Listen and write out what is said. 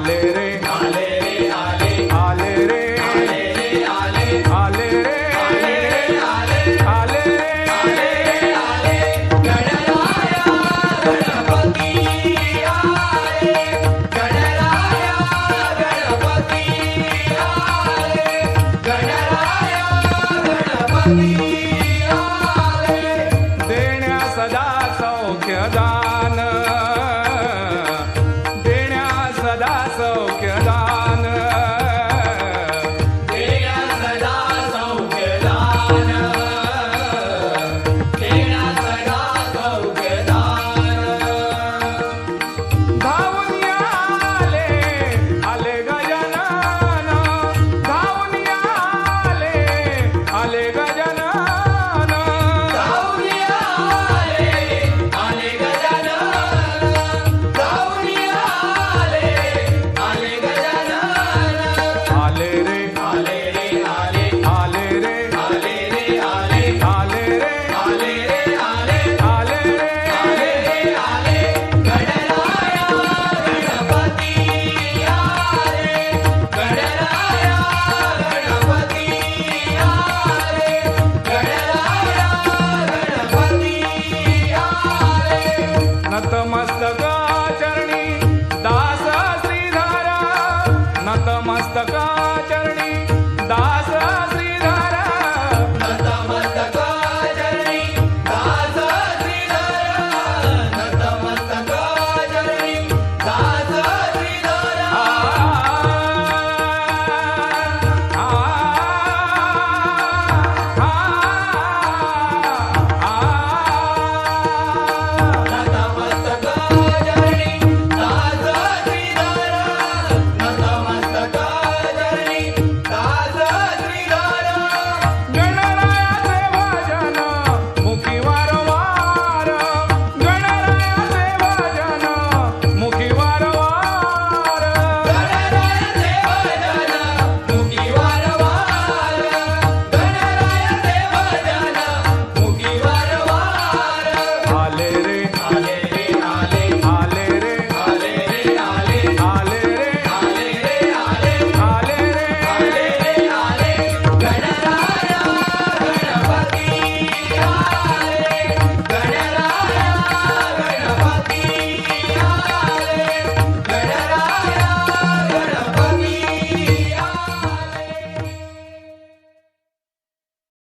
आले रे. आले रे. आले आले देण्या सदा सौख्यदान.